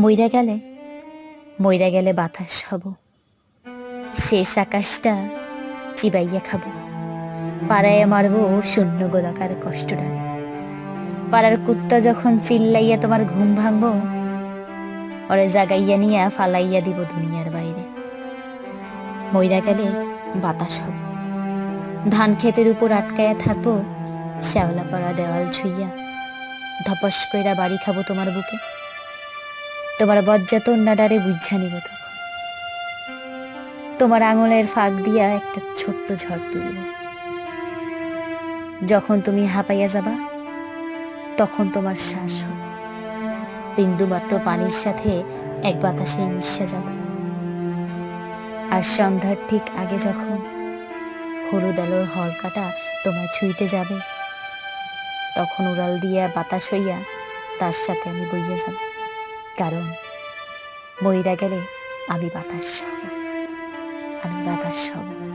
মইরা গেলে মইরা গেলে বাতাস হব শেষ আকাশটা চিবাইয়া খাব। পাড়ায় মারবো শূন্য গোলাকার কষ্টটারে পাড়ার কুত্তা যখন চিল্লাইয়া তোমার ঘুম ভাঙবো, ওরে জাগাইয়া নিয়া ফালাইয়া দিব দুনিয়ার বাইরে। মইরা গেলে বাতাস হব ধান ক্ষেতের উপর আটকায়া থাকব শ্যাওলা পড়া দেওয়াল ছুইয়া। ধপস কইরা বাড়ি খাব তোমার বুকে। তোমার বজ্জাতন নাডারে বুঝা নিব তখন। তোমার আঙুলের ফাঁক দিয়া একটা ছোট্ট ঝড় তুলব। যখন তুমি হাঁপাইয়া যাবা, তখন তোমার শ্বাস হবে। বিন্দুমাত্র পানির সাথে এক বাতাসে মিশে যাব। আর সন্ধ্যার ঠিক আগে যখন হলুদ আলোর হলকাটা তোমার ছুঁইতে যাবে, তখন উড়াল দিয়া বাতাস হইয়া তার সাথে আমি বইয়া যাব। কারণ মইরা গেলে আমি বাতাস হব আমি বাতাস হব